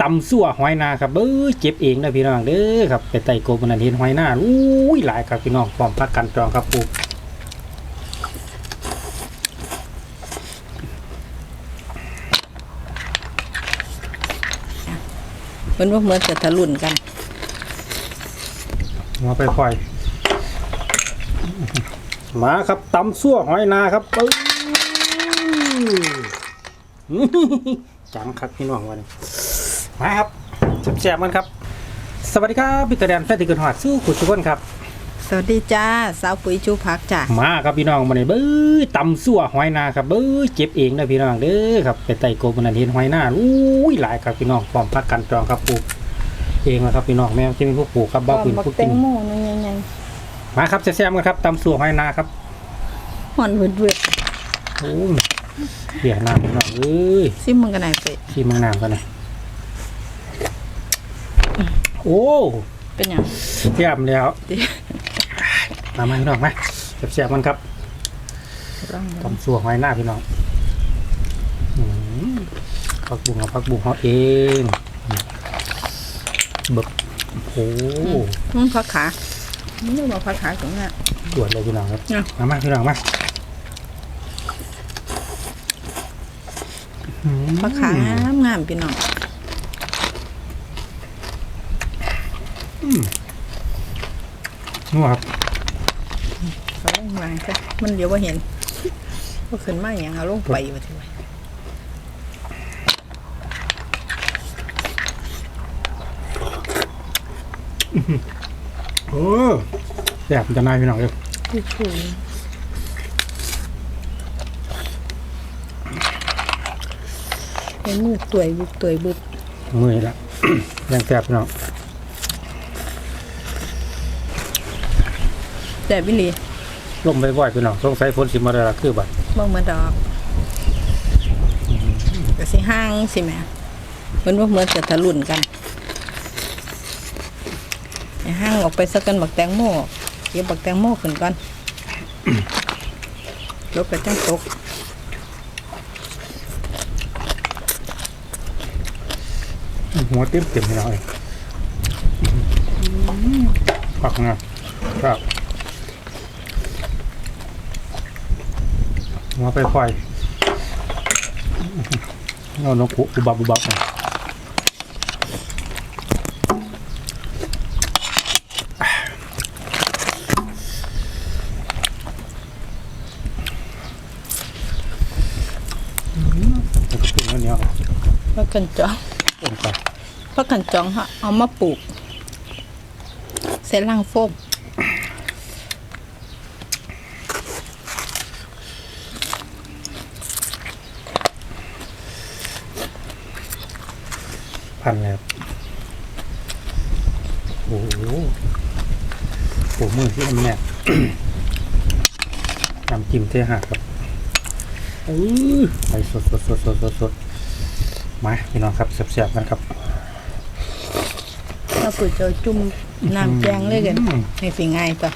ตำซั่วหอยนาครับเบ้อเจ็บเองนะพี่น้องเด้อครับไปไต่โกบนันเห็นหอยนาอุ้ยหลายครับพี่น้องพร้อมพักกันจองครับปูเพิ่นว่าเหมือนจะทะลุนกันมาไปค่อย มาครับตำซั่วหอยนาครับเบ้อจังครับพี่น้องวันนี้ มาครับแซ่บๆมันครับ สวัสดีครับพิตาแดนแฟนติเกินหอดสู้ขุดสุกคนครับ สวัสดีจ้าสาวปุ๋ยชูพักจ้ามาครับพี่น้องมาในเบ้อตำซั่วหอยนาครับเบ้อเจ็บเองนะพี่น้องเด้อครับไปไต่โกบนันเห็นหอยนาอุ้ยหลายครับพี่น้องพร้อมพักกันจองครับปลูกเองนะครับพี่น้องแม่จะมีผู้ปลูกครับบ้าปืนผู้กินนั่นยังไงมาครับแซ่บๆกันครับตำซั่วหอยนาครับห่อนเวืดเวืดโอ้ยเหี่ยน้ำพี่น้องเอ้ยซิมมึงกันไหนไปที่มังน้ำกันนะ โอ้เป็นหยังเทียมแล้วดิมามาพี่น้องมาแซ่บๆกันครับร่องตำซั่วหอยนาพี่น้องอืมพักบุ้งเอาพักบุ้งเขาเองเบิกโอ้มึงพักขามึงเรียกว่าพักขาตรงเนี้ยตรวจเลยพี่น้องครับเนี่ยมามาพี่น้องมาอืมพักขางามงามพี่น้อง นัวครับเขาลงมาใช่มันเดี๋ยวว่าเห็นก็ขึ้นมาอย่างเอาลงไปว่าทีไว้โอ้แซ่บจะนายพี่น้องเลยที่ชูเป็นมือตัวยบุกตัวยบุกมือละยังแซ่บพี่น้อง แต่วิลีลมบ่อยๆพี่น้องสงสัยฝนสิมาได้ละคือบัดบ่เหมือนดอกก็สิห้างสิแหม่เพิ่นว่าเหมือนจะทะลุนกันให้ห้างออกไปสักกันบักแตงโมเก็บบักแตงโมขึ้นก่อนลบกระจังตกหัวเต็มเต็มพี่น้องเลยผักนะครับ มาไปค่อยเอานกกุอุบับอุบับหน่อยแล้วก็เป็นเนื้อพักกันจองๆต้มไปพักกันจองฮะเอามาปลูกใส่ล่างโฟม พันแล้วโอ้โหโอ้โหมือที่มันแน่น้ำจิ้มเทหักครับเออไปสดสดสดสดสดสดมาพี่น้องครับแซ่บๆกันครับเราปุ๋ยจะจุ่มน้ำแกงเลยกันอืมให้สิง่ายต่อ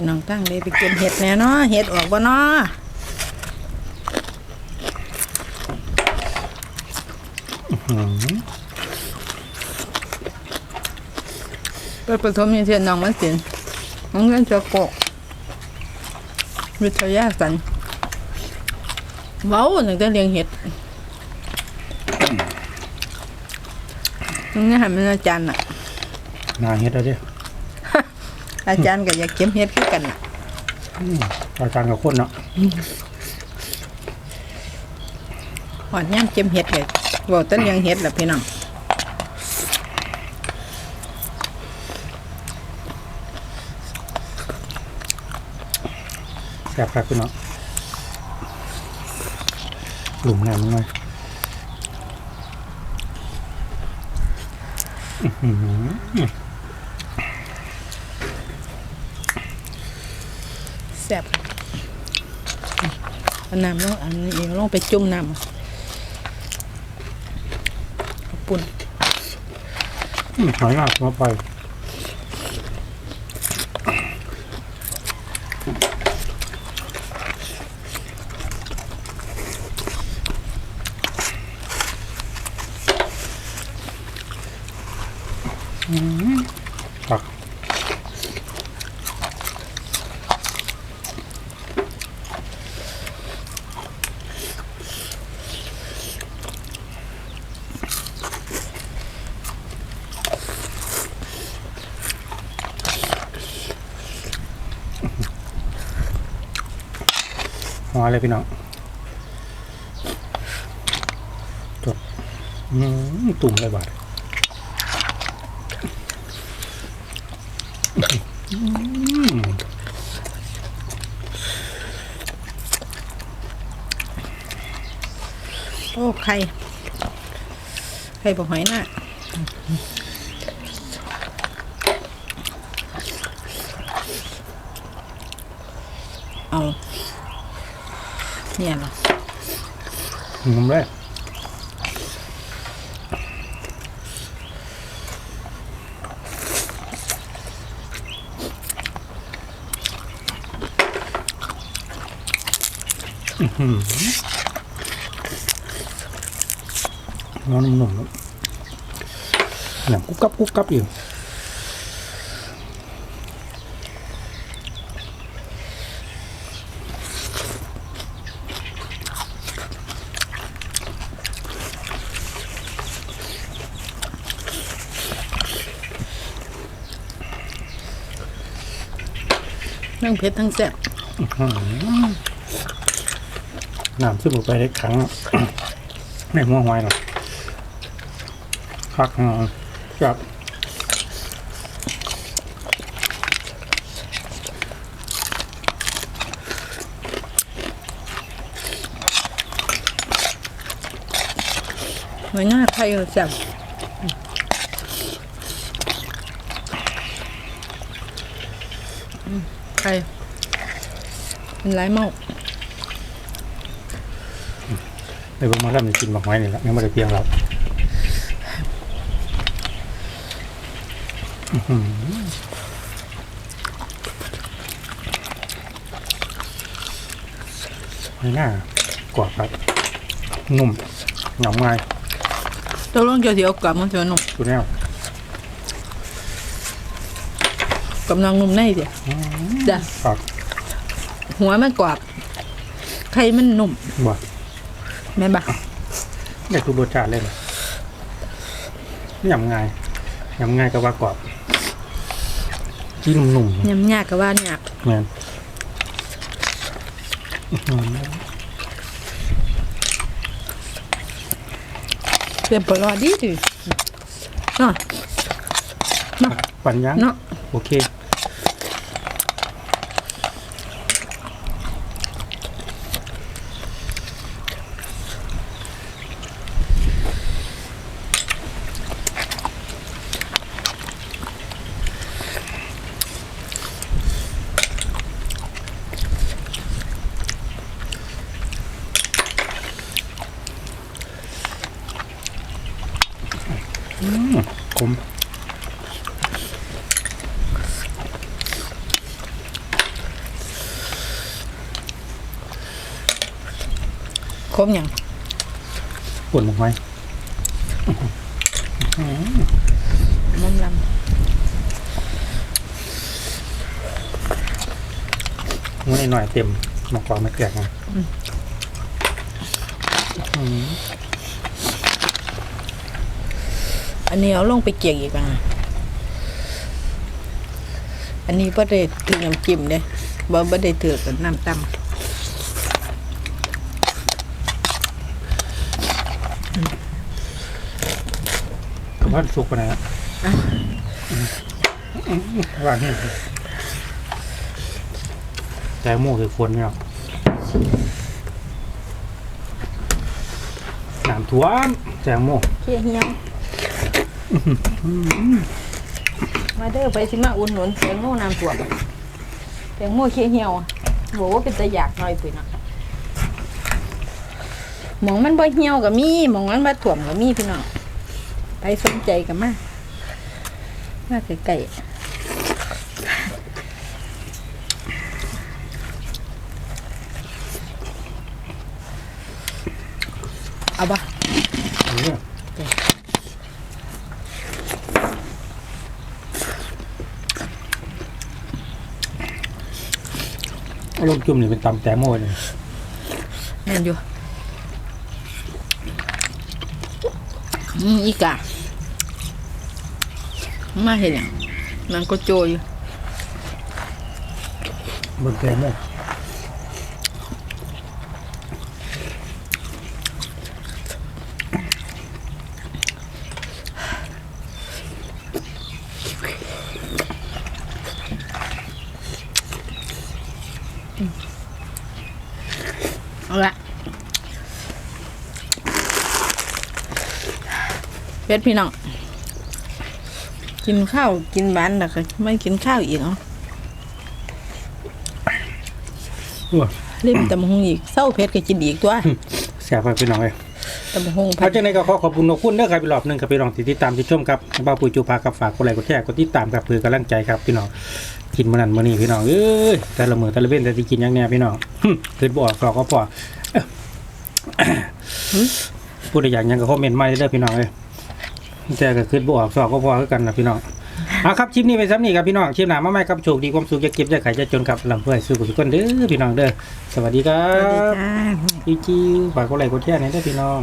พี่น้องตั้งเลยไปเก็บเห็ดแน่เนาะเห็ดออกบ่เนาะอืมไปผสมมีเทียนน้องมันสินน้องเล่นจะโกะวิทยาสันเว้าหนึ่งแต่เลี้ยงเห็ดนึงนี่หันเป็นอาจารย์น่ะ นาเฮ็ดเอาเด้อ อาจารย์ก็อยากเก็บเห็ดคือกันน่ะอาจารย์กับคนเนาะหอดย่ำเก็บเห็ดเลยบอกต้นเลี้ยงเห็ดแหละพี่น้องแซ่บครับพี่น้องหลุมน้ำมันหน่อยอื้อหือ แซ่บน้ำลงอันนี้เองลงไปจุ่มน้ำปุ่นหายหนักมาไปอืม เลยพี่น้องจดตุ่มเลยบาดโอ้ไข่ไข่บอกหอยน่ะเอา เนี่ยเหรองมเลยอื้อหือน้องหนุ่มๆหนังกุ๊บกับกุ๊บกับอยู่ ทั้งเผ็ดทั้งแซ่บน้ำซึมลงไปได้ครั้งในหัวหอยหรอกพักกับหอยหน้าไข่ก็แซ่บอืม ไข่เป็นไรเมาในเบิ่งมาแล้วมันกินบักไม้นี่แหละยังไม่ได้เพียงเราอื้อหือหอยหน้ากรอบครับนุ่มหนำง่ายตัวลงเกี่ยวเดียวกับมันจะนุ่มดูแนว กำลังนุ่มในเดียวจ้ะครับหัวมันกรอบไข่มันนุ่มบ่แม่นบะได้ทุกรสชาติเลยนะยำง่ายยำง่ายก็ว่ากรอบจิ้มหนุ่มยำยากกับว่ายากๆแมนเปลี่ยนปลอดดีดิเนาะ ปันยังเนาะโอเคอืม ขมครบยังปวดหมกไหมมันลมันหน่อยๆเต็มหมกกว่าไม่แกลกนะำอันนี้เอาลงไปเกี่ยงอีกอะอันนี้บ่ได้ถือน้ำจิ้มเด้บ่บ่ได้ถือกับน้ำตก ระเพาะสุกไปไหนละว่านี่แตงโมคือควรไหมครับน้ำท่วมแตงโมำเคี่ยเหี่ยวมาเด้อไปสิมาอุ่นหนุนแตงโมน้ำท่วมแตงโมเคี่ยเหี่ยวบอกว่าเป็นตะอยากหน่อยปุ๋ยเนาะหมองมันบ่เหี่ยวก็มีหมองมันบ่ท่วมก็มีพี่น้อง ไปสนใจกันมามาใกล้ๆเอาบ่เนี่ยเอาลงจุ่มนี่เป็นตำแตงโมเลยแม่นอยู่ อืมอีกอะมาเห็นยังนางก็โจอยู่บนเตียงโม เป็ดพี่น้อง กินข้าวกินบ้านแล้วก็ไม่กินข้าวอีกเนาะอ้วริมตำหงอีกเศร้าเพชรก็กินอีกตัวแซ่บครับพี่น้องเอ้ยตำหงเอาจังไดก็ขอขอบคุณขอบคุณเด้อครับพี่รอบหนึงครับพี่น้องที่ติดตามที่ชมครับบ้าวปุ๋ยจูพากับฝากกดไลค์กดแชร์กดติดตามครับเพื่อกำลังใจครับพี่น้องกินมื้อนั้นมื้อนี้พี่น้องเอ้ยแต่ละมื้อแต่ละเว้นแต่สิกินหยังแน่พี่น้องหึคิดบ่ออกสอกก็พอเอ้อพูดได้อย่างหยังก็คอมเมนต์มาเด้อพี่น้องเอ้ย แต่ก็คิดบ่ออกสอกก็พอคือกันนะพี่น้องเอาครับคลิปนี้ไปซ้ำนี่ครับพี่น้องคลิปหน้ามาใหม่ครับโชคดีความสุขจะเก็บจะขายจะจนครับลำเพื่อสู้กับทุกคนเด้อพี่น้องเด้อสวัสดีครัสวัสดีบจ้า จิ้วๆฝากกดไลค์กดแชร์หน่อยเด้อพี่น้อง